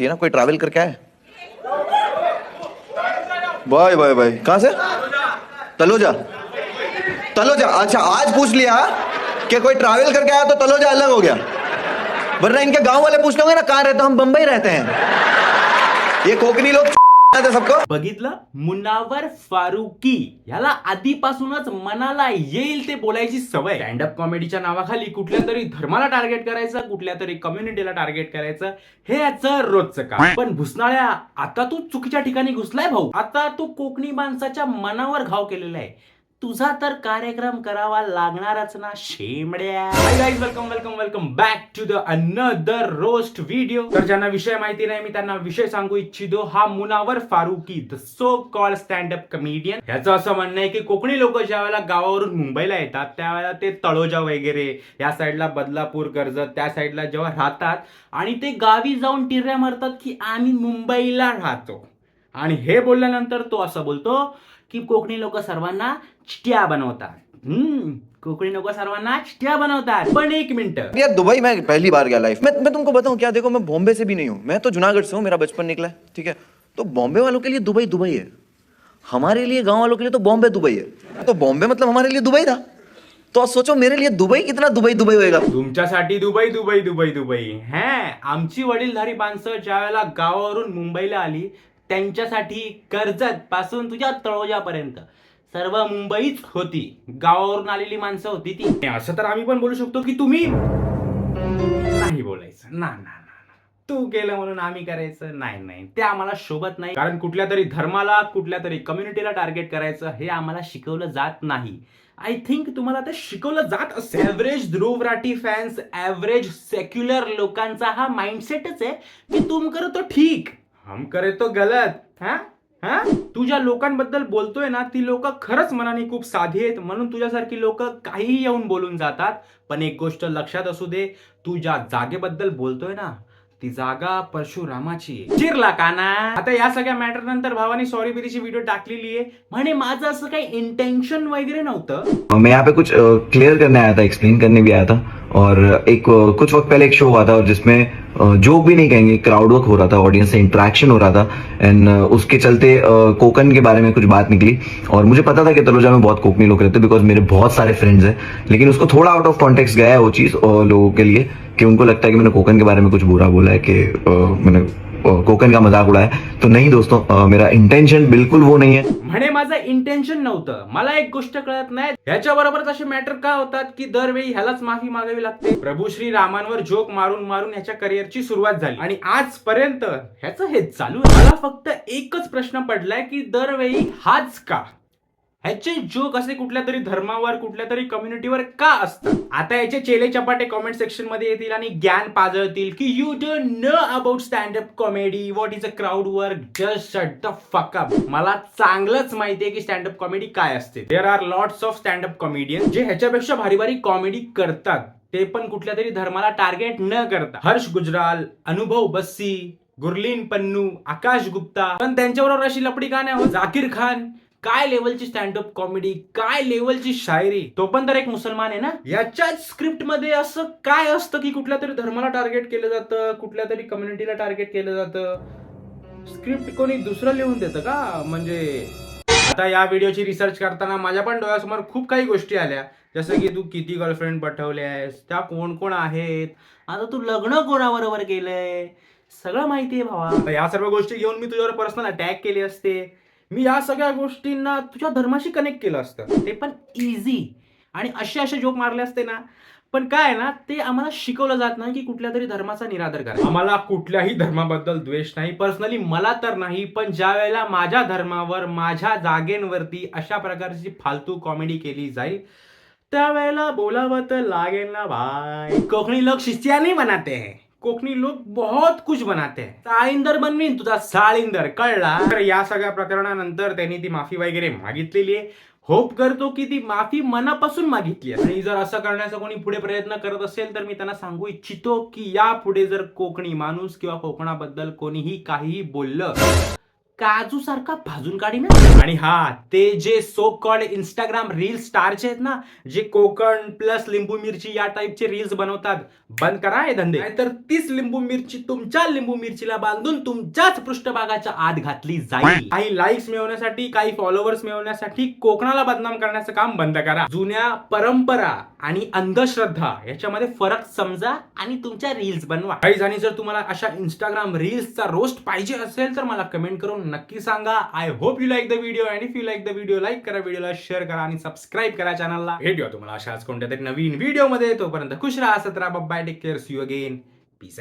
ये ना कोई ट्रैवल करके आए भाई भाई भाई। कहाँ से? तलोजा। तलोजा अच्छा आज पूछ लिया कि कोई ट्रैवल करके आया तो तलोजा अलग हो गया। वरना इनके गाँव वाले पूछते होंगे ना कहाँ रहते हम बंबई रहते हैं। ये कोकनी लोग बघितलं? मुनावर फारुकी. ह्याला आधीपासूनच मनाला येईल ते बोलायची सवय. स्टँडअप कॉमेडीच्या नावाखाली कुठल्या तरी धर्माला टार्गेट करायचं कुठल्या तरी कम्युनिटीला टार्गेट करायचं हे याचं रोजचं काम. पण भुसनाळ्या आता तू चुकीच्या ठिकाणी घुसलाय भाऊ. आता तू कोकणी माणसाच्या मनावर घाव केलेला आहे. तुझा तर कार्यक्रम करावा लागणारच ना शेमड्या. Hi guys welcome welcome welcome back to the another roast video तर ज्यांना विषय माहिती नाही मी त्यांना विषय सांगू इच्छितो. हा Munawar Faruqui the so call stand up comedian ह्याचं असं म्हणणं आहे की कोकणी लोक ज्या वेळेला गावावरून मुंबईला येतात त्यावेळेला ते तळोजा वगैरे या साईडला बदलापूर कर्जत त्या साईडला जेव्हा राहतात आणि ते गावी जाऊन टिर्या मारतात की आम्ही मुंबईला राहतो. आणि हे बोलल्यानंतर तो असं बोलतो की कोकणी लोक सर्वांना चिट्या बनवतात. हम्म कोकणी लोक सर्वांना चिट्या बनवतात. पण एक मिनिट. यार दुबई में पहली बार गया लाइफ में मैं तुमको बताऊं क्या देखो मैं बॉम्बे से भी नहीं हूं। मैं तो जूनागढ़ से हूं मेरा बचपन निकला है ठीक है? तो बॉम्बे वालों के लिए दुबई दुबई है। हमारे लिए गांव वालों के लिए तो बॉम्बे दुबई है। तो बॉम्बे मतलब हमारे लिए दुबई था। तो अब सोचो मेरे लिए दुबई कितना दुबई दुबई होएगा। तुमच्यासाठी दुबई दुबई दुबई दुबई. हॅ आमची वडीलधारी माणसं ज्या वेळेला गावावरून मुंबईला आली त्यांच्यासाठी कर्जत पासून तुझ्या तळोजापर्यंत. सर्व मुंबईच होती. गावावरून आलेली माणसं होती ती. असं तर आम्ही पण बोलू शकतो की तुम्ही नाही बोलायचं. ना ना तू केलं म्हणून आम्ही करायचं. नाही नाही. ते आम्हाला शोभत नाही. कारण कुठल्या तरी धर्माला कुठल्या तरी कम्युनिटीला टार्गेट करायचं हे आम्हाला शिकवलं जात नाही. आय थिंक तुम्हाला ते शिकवलं जात असेल. Average Dhruv Rathee fans average secular लोकांचा हा माइंडसेटच आहे की तुम करतो ठीक. हम करे तो गलत हा? हा? तू ज्या लोकांबद्दल बोलतोय ना ती लोक खरंच मनाने खूप साधी आहेत. म्हणून तुझ्यासारखी लोक काहीही येऊन बोलून जातात. पण एक गोष्ट लक्षात असू दे तू ज्या जागेबद्दल बोलतोय ना ती जागा परशुरामाची चिरला काना. आता या सगळ्या मॅटर नंतर भावानी सॉरी बिरीची व्हिडिओ टाकलेली आहे. म्हणे माझं असं काही इंटेन्शन वगैरे नव्हतं. मैं यहाँ पे कुछ क्लियर करने आया था एक्सप्लेन करने भी आया था. और एक कुछ वक्त पहले एक शो हुआ था और जिसमें जो भी नहीं कहेंगे क्राउड वर्क हो रहा था ऑडियंस से इंटरेक्शन हो रहा था. एंड उसके चलते कोकन के बारे में कुछ बात निकली. और मुझे पता था कि तलोजा में बहुत कोकनी लोग रहते बिकॉज मेरे बहुत सारे फ्रेंड्स हैं. लेकिन उसको थोड़ा आउट ऑफ कॉन्टेक्स्ट गया है वो चीज़ लोगों के लिए. कि उनको लगता है कि मैंने कोकन के बारे में कुछ बुरा बोला है कि मैंने कोकन का मजाक उड़ाया तो नहीं दोस्तों मेरा इंटेंशन बिल्कुल वो नहीं है। म्हणे माझं इंटेन्शन नव्हतं. मला एक गोष्ट कळत नाही. ह्याच्या बरोबरच असे मॅटर का होतात की दरवेळी ह्यालाच माफी मागावी लागते? प्रभू श्री रामांवर जोक मारून मारून ह्याच्या करिअरची सुरुवात झाली. आणि आजपर्यंत ह्याचं हे चालू मला फक्त एकच प्रश्न पडलाय की दरवेळी हाच का? ह्याचे जोक असे कुठल्या तरी धर्मावर कुठल्या तरी कम्युनिटीवर का असतात? आता याचे चेले चपाटे कॉमेंट सेक्शनमध्ये येतील आणि ज्ञान पाजळतील की you don't know about standup comedy what is a crowd work just shut the fuck up मला चांगलंच माहितीये की स्टँडअप कॉमेडी काय असते. There are lots of standup comedian जे ह्याच्यापेक्षा भारी भारी कॉमेडी करतात. ते पण कुठल्या तरी धर्माला टार्गेट न करता. हर्ष गुजराल अनुभव बस्सी गुरलीन पन्नू आकाश गुप्ता पण त्यांच्याबरोबर अशी लपडी का नाही हो जाकीर खान काय लेवलची स्टँडअप कॉमेडी काय लेवलची शायरी? तो पण तर एक मुसलमान आहे ना? याच्याच स्क्रिप्टमध्ये असं काय असतं की कुठल्या तरी धर्माला टार्गेट केलं जातं कुठल्या तरी कम्युनिटीला टार्गेट केलं जातं? स्क्रिप्ट कोणी दुसरं लिहून देतं का? म्हणजे आता या व्हिडिओची रिसर्च करताना माझ्या पण डोळ्यासमोर खूप काही गोष्टी आल्या. जसं की तू किती गर्लफ्रेंड पटवल्यास त्या कोण कोण आहेत? आता तू लग्न कोणाबरोबर केलंय? सगळं माहिती आहे भावा या सर्व गोष्टी घेऊन मी तुझ्यावर पर्सनल अटॅक केली असते. मी या सगळ्या गोष्टींना तुझ्या धर्माशी कनेक्ट केलं असतं. ते पण इझी आणि असे असे जोक मारले असते ना. पण काय आहे ना ते आम्हाला शिकवलं जात नाही की कुठल्या तरी धर्माचा निरादर करा आम्हाला कुठल्याही धर्माबद्दल द्वेष नाही. पर्सनली मला तर नाही पण ज्या वेळेला माझ्या धर्मावर माझ्या जागेंवरती अशा प्रकारची फालतू कॉमेडी केली जाईल त्यावेळेला बोलावं तर लागेल ना भाई. कोकणी लोक शिस्तियानी बनाते हैं. कोकणी लोक बहुत कुछ बनाते हैं. साळींदर बनवीन तुझा साळींदर कळला? तर या सगळ्या प्रकरणानंतर त्यांनी ती माफी वगैरे मागितलेली आहे. होप करतो की ती माफी मनापासून मागितली आहे. आणि जर असं करण्याचा कोणी पुढे प्रयत्न करत असेल तर मी त्यांना सांगू इच्छितो की यापुढे जर कोकणी माणूस किंवा कोकणाबद्दल कोणीही काहीही बोललं काजू सारखा भाजून काढी ना. आणि हा ते जे सो कॉल्ड इंस्टाग्राम रील स्टारचे आहेत ना जे कोकण प्लस लिंबू मिरची या टाईपचे रील्स बनवतात. बंद करा हे धंदे. तर तीच लिंबू मिरची तुमच्या लिंबू मिरचीला बांधून तुमच्याच पृष्ठभागाच्या आत घातली जाईल. काही लाईक्स मिळवण्यासाठी काही फॉलोअर्स मिळवण्यासाठी कोकणाला बदनाम करण्याचं काम बंद करा. जुन्या परंपरा आणि अंधश्रद्धा याच्यामध्ये फरक समजा आणि तुमच्या रील्स बनवा. काही आणि जर तुम्हाला अशा इंस्टाग्राम रील्सचा रोस्ट पाहिजे असेल तर मला कमेंट करून नक्की सांगा. I hope you like the video and if you like the video like करा व्हिडिओला शेअर करा आणि सबस्क्राईब करा चॅनलला भेटूया तुम्हाला अशाच कोणत्या तरी नवीन व्हिडिओमध्ये तोपर्यंत खुश राहा सतरा bye take care see you again peace